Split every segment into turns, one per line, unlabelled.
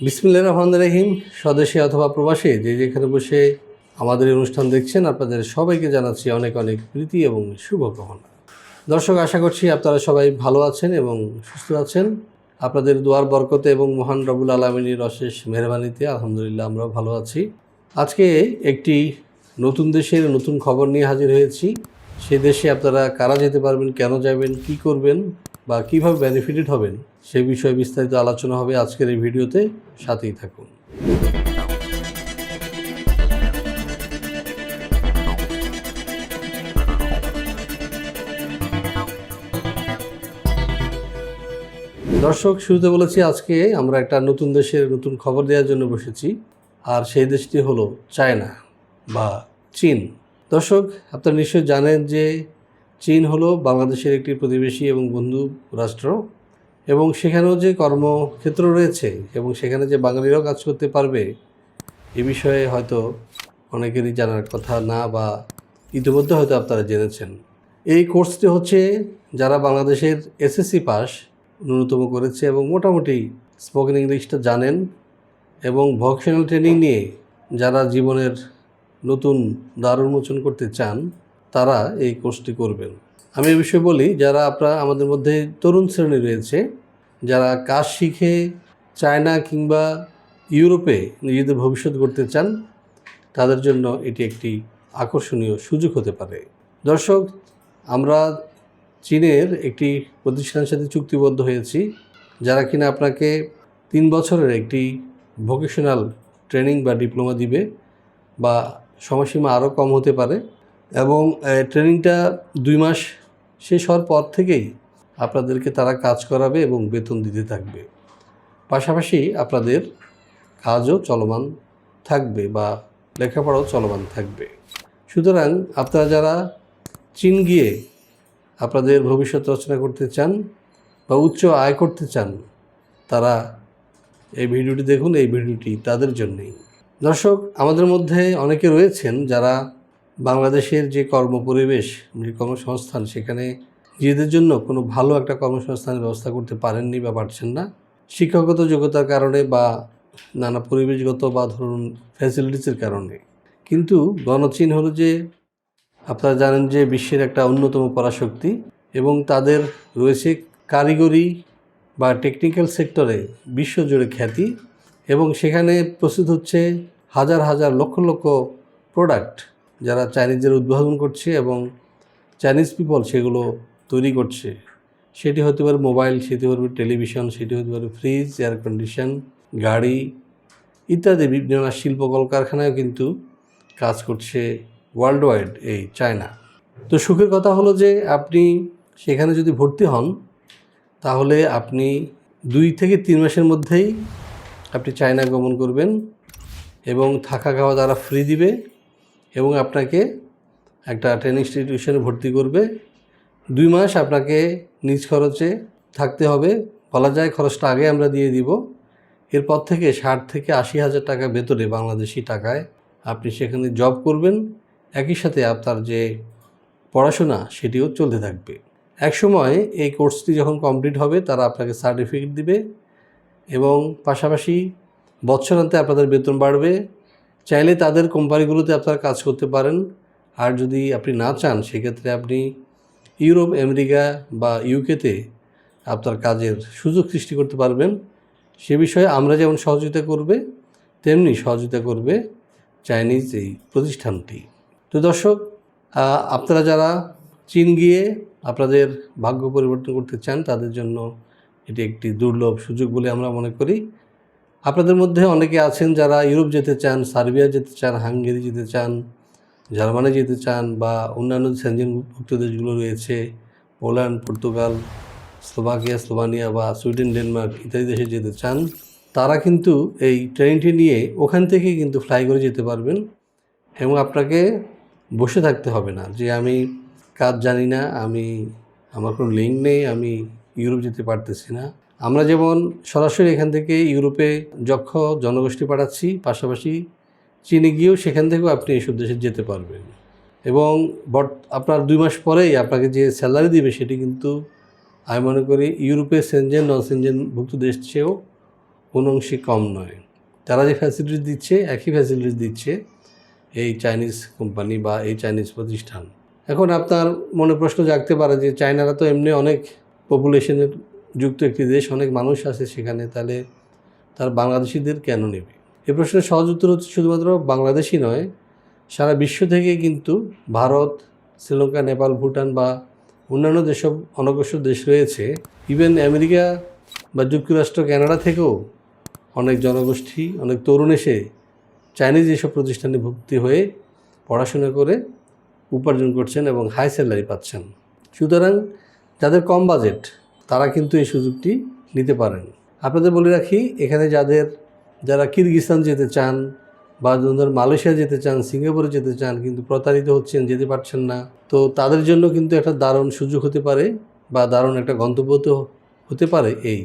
বিসমিল্লা রহমান রহিম, স্বদেশে অথবা প্রবাসে, যে যেখানে বসে আমাদের অনুষ্ঠান দেখছেন, আপনাদের সবাইকে জানাচ্ছি অনেক অনেক প্রীতি এবং শুভকামনা। দর্শক, আশা করছি আপনারা সবাই ভালো আছেন এবং সুস্থ আছেন। আপনাদের দোয়ার বরকতে এবং মহান রবুল আলমিনীর অশেষ মেহরবানিতে আলহামদুলিল্লাহ আমরা ভালো আছি। আজকে একটি নতুন দেশের নতুন খবর নিয়ে হাজির হয়েছি। সে দেশে আপনারা কারা যেতে পারবেন, কেন যাবেন, কি করবেন বা কীভাবে বেনিফিটেড হবেন, সে বিষয়ে বিস্তারিত আলোচনা হবে আজকের এই ভিডিওতে। সাথেই থাকুন। দর্শক, শুরুতে বলেছি আজকে আমরা একটা নতুন দেশের নতুন খবর দেওয়ার জন্য বসেছি, আর সেই দেশটি হলো চায়না বা চীন। দর্শক, আপনারা নিশ্চয়ই জানেন যে চীন হলো বাংলাদেশের একটি প্রতিবেশী এবং বন্ধু রাষ্ট্র এবং সেখানেও যে কর্মক্ষেত্র রয়েছে এবং সেখানে যে বাঙালিরাও কাজ করতে পারবে, এ বিষয়ে হয়তো অনেকেরই জানার কথা না বা ইতিমধ্যে হয়তো আপনারা জেনেছেন। এই কোর্সটি হচ্ছে যারা বাংলাদেশের এসএসসি পাস, ন্যূনতম করেছে এবং মোটামুটি স্পোকেন ইংলিশটা জানেন এবং ভকেশনাল ট্রেনিং নিয়ে যারা জীবনের নতুন দ্বার উন্মোচন করতে চান তারা এই কোর্সটি করবেন। আমি এ বিষয়ে বলি, যারা আপনারা আমাদের মধ্যে তরুণ শ্রেণি রয়েছে, যারা কাজ শিখে চায়না কিংবা ইউরোপে নিজেদের ভবিষ্যৎ গড়তে চান, তাদের জন্য এটি একটি আকর্ষণীয় সুযোগ হতে পারে। দর্শক, আমরা চীনের একটি প্রতিষ্ঠানের সাথে চুক্তিবদ্ধ হয়েছি, যারা কিনা আপনাকে তিন বছরের একটি ভোকেশনাল ট্রেনিং বা ডিপ্লোমা দিবে বা সময়সীমা আরও কম হতে পারে। এবং ট্রেনিংটা দুই মাস শেষ হওয়ার পর থেকেই আপনাদেরকে তারা কাজ করাবে এবং বেতন দিতে থাকবে। পাশাপাশি আপনাদের কাজও চলমান থাকবে বা লেখাপড়াও চলমান থাকবে। সুতরাং আপনারা যারা চীন গিয়ে আপনাদের ভবিষ্যৎ রচনা করতে চান বা উচ্চ আয় করতে চান, তারা এই ভিডিওটি দেখুন, এই ভিডিওটি তাদের জন্যেই। দর্শক, আমাদের মধ্যে অনেকে রয়েছেন যারা বাংলাদেশের যে কর্মপরিবেশ, যে কর্মসংস্থান, সেখানে নিজেদের জন্য কোনো ভালো একটা কর্মসংস্থানের ব্যবস্থা করতে পারেননি বা পারছেন না। শিক্ষাগত যোগ্যতার কারণে বা নানা পরিবেশগত বা ধরুন ফ্যাসিলিটিসের কারণে। কিন্তু গণচীন হলো যে আপনারা জানেন যে বিশ্বের একটা অন্যতম পরাশক্তি এবং তাদের রয়েছে কারিগরি বা টেকনিক্যাল সেক্টরে বিশ্বজুড়ে খ্যাতি এবং সেখানে প্রস্তুত হচ্ছে হাজার হাজার লক্ষ লক্ষ প্রোডাক্ট যারা চাইনিজের উদ্ভাবন করছে এবং চাইনিজ পিপল সেগুলো তৈরি করছে, সেটি হতে পারে মোবাইল সেটি হতে পারে টেলিভিশন সেটি হতে পারে ফ্রিজ এয়ার কন্ডিশন গাড়ি ইত্যাদি বিভিন্ন শিল্প কলকারখানায় কিন্তু কাজ করছে ওয়ার্ল্ড ওয়াইড এই চায়না তো সুখের কথা হলো যে আপনি সেখানে যদি ভর্তি হন, তাহলে আপনি দুই থেকে তিন মাসের মধ্যেই আপনি চায়না গমন করবেন এবং থাকা খাওয়া তারা ফ্রি দিবে এবং আপনাকে একটা ট্রেনিং ইনস্টিটিউশনে ভর্তি করবে। দুই মাস আপনাকে নিজ খরচে থাকতে হবে। বলা যায় খরচটা আগে আমরা দিয়ে দিব। এরপর থেকে ষাট থেকে আশি হাজার টাকা বেতনে বাংলাদেশি টাকায় আপনি সেখানে জব করবেন। একই সাথে আপনার যে পড়াশোনা, সেটিও চলতে থাকবে। একসময় এই কোর্সটি যখন কমপ্লিট হবে, তারা আপনাকে সার্টিফিকেট দিবে এবং পাশাপাশি বছরান্তে আপনাদের বেতন বাড়বে। চাইলে তাদের কোম্পানিগুলোতে আপনারা কাজ করতে পারেন। আর যদি আপনি না চান, সেক্ষেত্রে আপনি ইউরোপ, আমেরিকা বা ইউকেতে আপনার কাজের সুযোগ সৃষ্টি করতে পারবেন। সে বিষয়ে আমরা যেমন সহযোগিতা করবে, তেমনি সহযোগিতা করবে চাইনিজ এই প্রতিষ্ঠানটি। তো দর্শক আপনারা যারা চীন গিয়ে আপনাদের ভাগ্য পরিবর্তন করতে চান, তাদের জন্য এটি একটি দুর্লভ সুযোগ বলে আমরা মনে করি। আপনাদের মধ্যে অনেকে আছেন যারা ইউরোপ যেতে চান, সার্বিয়া যেতে চান, হাঙ্গেরি যেতে চান, জার্মানি যেতে চান বা অন্যান্য সেনজেনভুক্ত দেশগুলো রয়েছে, পোল্যান্ড, পর্তুগাল, স্লোভাকিয়া, স্লোভানিয়া বা সুইডেন, ডেনমার্ক ইত্যাদি দেশে যেতে চান, তারা কিন্তু এই ট্রেনটি নিয়ে ওখান থেকে কিন্তু ফ্লাই করে যেতে পারবেন এবং আপনাকে বসে থাকতে হবে না যে আমি কাজ জানি না, আমি, আমার কোনো লিঙ্ক নেই, আমি ইউরোপ যেতে পারতেছি না। আমরা যেমন সরাসরি এখান থেকে ইউরোপে যক্ষ জনগোষ্ঠী পাঠাচ্ছি, পাশাপাশি চীনে গিয়েও সেখান থেকেও আপনি এইসব দেশে যেতে পারবেন। এবং বট, আপনার দুই মাস পরেই আপনাকে যে স্যালারি দিবে সেটি কিন্তু আমি মনে করি ইউরোপের সেনজেন, নন সেনজেনভুক্ত দেশ চেয়েও কোনো অংশে কম নয়। তারা যে ফ্যাসিলিটি দিচ্ছে, একই ফ্যাসিলিটি দিচ্ছে এই চাইনিজ কোম্পানি বা এই চাইনিজ প্রতিষ্ঠান। এখন আপনার মনে প্রশ্ন জাগতে পারে যে চায়নারা তো এমনি অনেক পপুলেশনের যুক্ত একটি দেশ, অনেক মানুষ আছে সেখানে, তাহলে তার বাংলাদেশিদের কেন নেবে? এ প্রশ্নের সহজ উত্তর হচ্ছে শুধুমাত্র বাংলাদেশই নয়, সারা বিশ্ব থেকে কিন্তু ভারত, শ্রীলঙ্কা, নেপাল, ভুটান বা অন্যান্য যেসব অনগ্রসর দেশ রয়েছে ইভেন আমেরিকা বা যুক্তরাষ্ট্র, কানাডা থেকেও অনেক জনগোষ্ঠী, অনেক তরুণ এসে চাইনিজ এসব প্রতিষ্ঠানে ভর্তি হয়ে পড়াশোনা করে উপার্জন করছেন এবং হাই স্যালারি পাচ্ছেন। সুতরাং, যাদের কম বাজেট তারা কিন্তু এই সুযোগটি নিতে পারেন। আপনাদের বলে রাখি, এখানে যাদের, যারা কিরগিস্তান যেতে চান বা ধরুন মালয়েশিয়া যেতে চান, সিঙ্গাপুরে যেতে চান, কিন্তু প্রতারিত হচ্ছেন, যেতে পারছেন না, তো তাদের জন্য কিন্তু একটা দারুণ সুযোগ হতে পারে বা দারুণ একটা গন্তব্য তো হতে পারে এই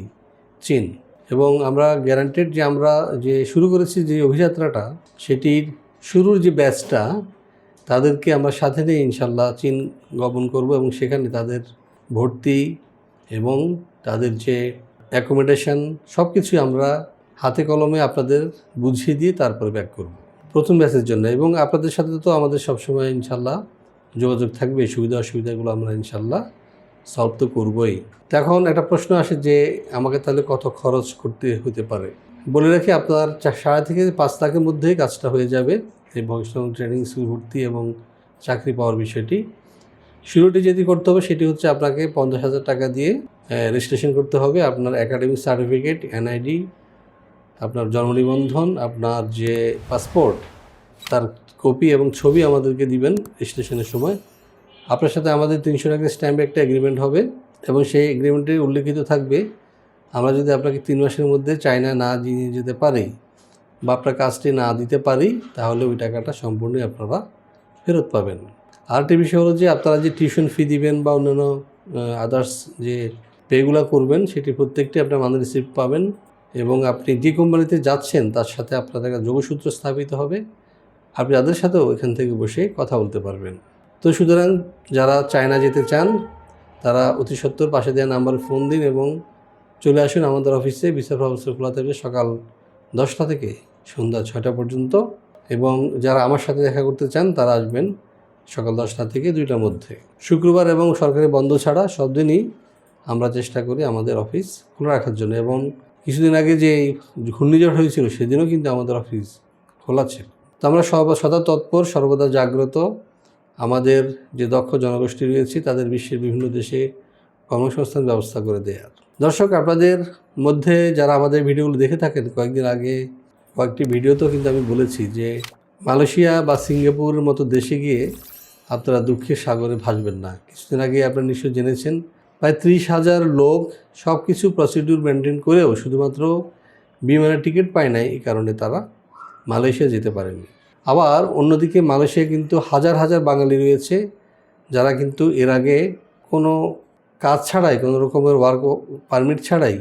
চীন। এবং আমরা গ্যারান্টেড যে আমরা যে শুরু করেছি যে অভিযাত্রাটা, সেটির শুরুর যে ব্যাচটা তাদেরকে আমরা সাথে নিয়ে ইনশাল্লাহ চীন গমন করব এবং সেখানে তাদের ভর্তি এবং তাদের যে অ্যাকোমোডেশন সব কিছুই আমরা হাতে কলমে আপনাদের বুঝিয়ে দিয়ে তারপরে ব্যাক করব। প্রথম ব্যাচের জন্য, এবং আপনাদের সাথে তো আমাদের সবসময় ইনশাল্লাহ যোগাযোগ থাকবে সুবিধা অসুবিধাগুলো আমরা ইনশাল্লাহ সলভ তো করবই। এখন একটা প্রশ্ন আসে যে, আমাকে তাহলে কত খরচ করতে হতে পারে? বলে রাখি, আপনার সাড়ে থেকে পাঁচ লাখের মধ্যেই কাজটা হয়ে যাবে। এই ভবিষ্যৎ ট্রেনিং স্কুল ভর্তি এবং চাকরি পাওয়ার বিষয়টি। শুরুটি যেটি করতে হবে সেটি হচ্ছে আপনাকে পঞ্চাশ হাজার টাকা দিয়ে রেজিস্ট্রেশন করতে হবে। আপনার একাডেমিক সার্টিফিকেট এনআইডি আপনার জন্ম নিবন্ধন, আপনার যে পাসপোর্ট তার কপি এবং ছবি আমাদেরকে দিবেন রেজিস্ট্রেশনের সময়। আপনার সাথে আমাদের তিনশো টাকা স্ট্যাম্পে একটা এগ্রিমেন্ট হবে এবং সেই এগ্রিমেন্টে উল্লেখিত থাকবে, আমরা যদি আপনাকে তিন মাসের মধ্যে চায়না না দিয়ে যেতে পারি বা আপনার কাজটি না দিতে পারি, তাহলে ওই টাকাটা সম্পূর্ণই আপনারা ফেরত পাবেন। আরেকটি বিষয় হলো যে আপনারা যে টিউশন ফি দিবেন বা অন্যান্য আদার্স যে পেগুলো করবেন, সেটি প্রত্যেকটি আপনার মানি রিসিপ্ট পাবেন এবং আপনি যে কোম্পানিতে যাচ্ছেন, তার সাথে আপনাদের যোগসূত্র স্থাপিত হবে। আপনি তাদের সাথেও এখান থেকে বসে কথা বলতে পারবেন। তো সুতরাং যারা চায়না যেতে চান, তারা অতি সত্তর পাশে দেওয়া নাম্বারে ফোন দিন এবং চলে আসুন আমাদের অফিসে বিচার অফিস খোলা থাকবে সকাল দশটা থেকে সন্ধ্যা ছয়টা পর্যন্ত। এবং যারা আমার সাথে দেখা করতে চান, তারা আসবেন। সকাল দশটা থেকে দুইটার মধ্যে। শুক্রবার এবং সরকারি বন্ধ ছাড়া সব দিনই আমরা চেষ্টা করি আমাদের অফিস খোলা রাখার জন্য এবং কিছুদিন আগে যে ঘূর্ণিঝড় হয়েছিল সেদিনও কিন্তু আমাদের অফিস খোলা ছিল। তো আমরা সব সদা তৎপর সর্বদা জাগ্রত। আমাদের যে দক্ষ জনগোষ্ঠী রয়েছে তাদের বিশ্বের বিভিন্ন দেশে কর্মসংস্থান ব্যবস্থা করে দেওয়ার। দর্শক, আপনাদের মধ্যে যারা আমাদের ভিডিওগুলো দেখে থাকেন, কয়েকদিন আগে কয়েকটি ভিডিওতেও কিন্তু আমি বলেছি যে মালয়েশিয়া বা সিঙ্গাপুরের মতো দেশে গিয়ে আপনারা দুঃখের সাগরে ভাসবেন না। কিছুদিন আগে আপনারা নিশ্চয়ই জেনেছেন, প্রায় ত্রিশ হাজার লোক সব কিছু প্রসিডিউর মেনটেন করেও শুধুমাত্র বিমানের টিকিট পায় নাই, এই কারণে তারা মালয়েশিয়া যেতে পারেনি। আবার অন্যদিকে মালয়েশিয়া কিন্তু হাজার হাজার বাঙালি রয়েছে, যারা কিন্তু এর আগে কোনো কাজ ছাড়াই, কোনো রকমের ওয়ার্ক পারমিট ছাড়াই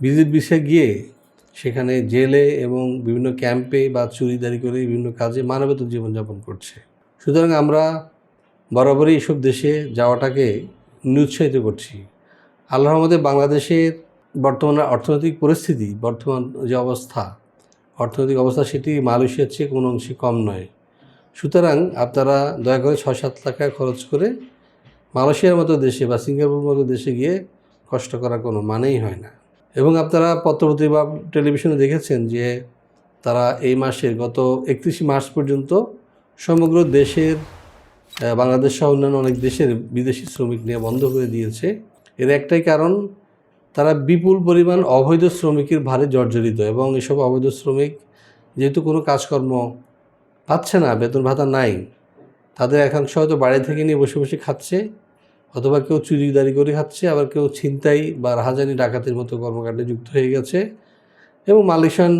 বিদ্যুৎ বিষয়ে গিয়ে সেখানে জেলে এবং বিভিন্ন ক্যাম্পে বা চুরিদারি করে বিভিন্ন কাজে মানবেতর জীবনযাপন করছে। সুতরাং আমরা বরাবরই এসব দেশে যাওয়াটাকে নিরুৎসাহিত করছি। আল্লাহর মধ্যে বাংলাদেশের বর্তমান অর্থনৈতিক পরিস্থিতি, বর্তমান যে অবস্থা, অর্থনৈতিক অবস্থা সেটি মালয়েশিয়ার চেয়ে কোনো অংশে কম নয়। সুতরাং আপনারা দয়া করে ছয় সাত টাকা খরচ করে মালয়েশিয়ার মতো দেশে বা সিঙ্গাপুর মতো দেশে গিয়ে কষ্ট করার কোনো মানেই হয় না। এবং আপনারা পত্রপত্রিকা বা টেলিভিশনে দেখেছেন যে তারা এই মাসের গত একত্রিশে মার্চ পর্যন্ত সমগ্র দেশের বাংলাদেশ সহ অন্যান্য অনেক দেশের বিদেশি শ্রমিক নিয়ে বন্ধ করে দিয়েছে। এর একটাই কারণ, তারা বিপুল পরিমাণ অবৈধ শ্রমিকের ভারে জর্জরিত এবং এসব অবৈধ শ্রমিক যেহেতু কোনো কাজকর্ম পাচ্ছে না, বেতন ভাতা নাই, তাদের একাংশ হয়তো বাড়ি থেকে নিয়ে বসে বসে খাচ্ছে অথবা কেউ চুরিদারি করে খাচ্ছে, আবার কেউ ছিনতাই বা রাহাজানি, ডাকাতির মতো কর্মকাণ্ডে যুক্ত হয়ে গেছে এবং মালয়েশিয়ান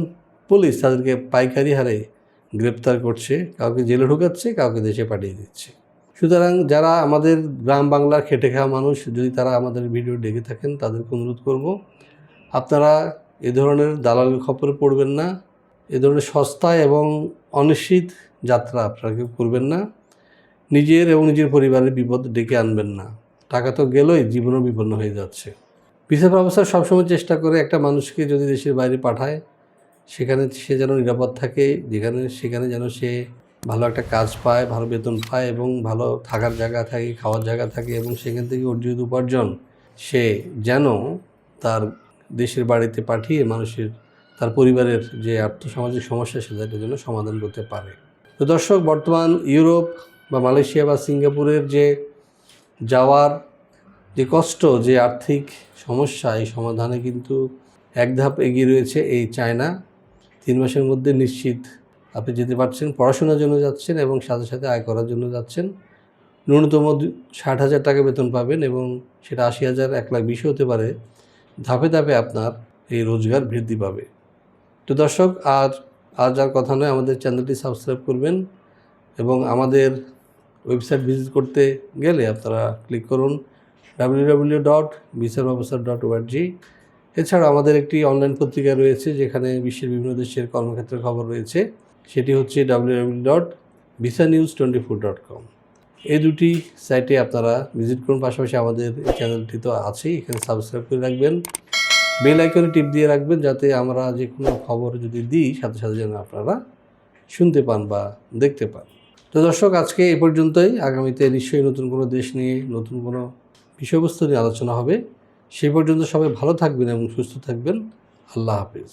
পুলিশ তাদেরকে পাইকারি হারে গ্রেপ্তার করছে, কাউকে জেলে ঢুকাচ্ছে, কাউকে দেশে পাঠিয়ে দিচ্ছে। সুতরাং যারা আমাদের গ্রাম বাংলার খেটে খাওয়া মানুষ, যদি তারা আমাদের ভিডিও দেখে থাকেন, তাদেরকে অনুরোধ করব, আপনারা এ ধরনের দালালের খপরে পড়বেন না, এ ধরনের সস্তা এবং অনিশ্চিত যাত্রা আপনারা কেউ করবেন না, নিজের এবং নিজের পরিবারের বিপদ ডেকে আনবেন না। টাকা তো গেলই, জীবনও বিপন্ন হয়ে যাচ্ছে। ভিসা প্রফেসর সবসময় চেষ্টা করে একটা মানুষকে যদি দেশের বাইরে পাঠায়, সেখানে সে যেন নিরাপদ থাকে, যেখানে সেখানে যেন সে ভালো একটা কাজ পায়, ভালো বেতন পায় এবং ভালো থাকার জায়গা থাকে, খাওয়ার জায়গা থাকে এবং সেখান থেকে অর্জিত উপার্জন সে যেন তার দেশের বাড়িতে পাঠিয়ে মানুষের, তার পরিবারের যে আর্থসামাজিক সমস্যা সেটার জন্য সমাধান করতে পারে। তো দর্শক, বর্তমান ইউরোপ বা মালয়েশিয়া বা সিঙ্গাপুরের যে যাওয়ার যে কষ্ট, যে আর্থিক সমস্যা, এই সমাধানে কিন্তু এক ধাপ এগিয়ে রয়েছে এই চায়না। তিন মাসের মধ্যে নিশ্চিত আপনি যেতে পারছেন, পড়াশোনার জন্য যাচ্ছেন এবং সাথে সাথে আয় করার জন্য যাচ্ছেন। ন্যূনতম ষাট হাজার টাকা বেতন পাবেন এবং সেটা আশি হাজার, এক লাখ বিশও হতে পারে। ধাপে ধাপে আপনার এই রোজগার বৃদ্ধি পাবে। তো দর্শক, আর আজ আর কথা নয়, আমাদের চ্যানেলটি সাবস্ক্রাইব করবেন এবং আমাদের ওয়েবসাইট ভিজিট করতে গেলে আপনারা ক্লিক করুন W W dot Bichar officer dot ORG এছাড়া আমাদের একটি অনলাইন পত্রিকা রয়েছে, যেখানে বিশ্বের বিভিন্ন দেশের কর্মক্ষেত্রের খবর রয়েছে। সেটি হচ্ছে W W dot visa news twenty four dot com এই দুটি সাইটে আপনারা ভিজিট করুন, পাশাপাশি আমাদের চ্যানেলটি তো আছেই, এখানে সাবস্ক্রাইব করে রাখবেন। বেল আইকনে টিপ দিয়ে রাখবেন যাতে আমরা যে কোনো খবর যদি দিই, সাথে সাথে যেন আপনারা শুনতে পান বা দেখতে পান। তো দর্শক, আজকে এ পর্যন্তই। আগামীতে নিশ্চয়ই নতুন কোনো দেশ নিয়ে, নতুন কোনো বিষয়বস্তু নিয়ে আলোচনা হবে। সেই পর্যন্ত সবাই ভালো থাকবেন এবং সুস্থ থাকবেন। আল্লাহ হাফিজ।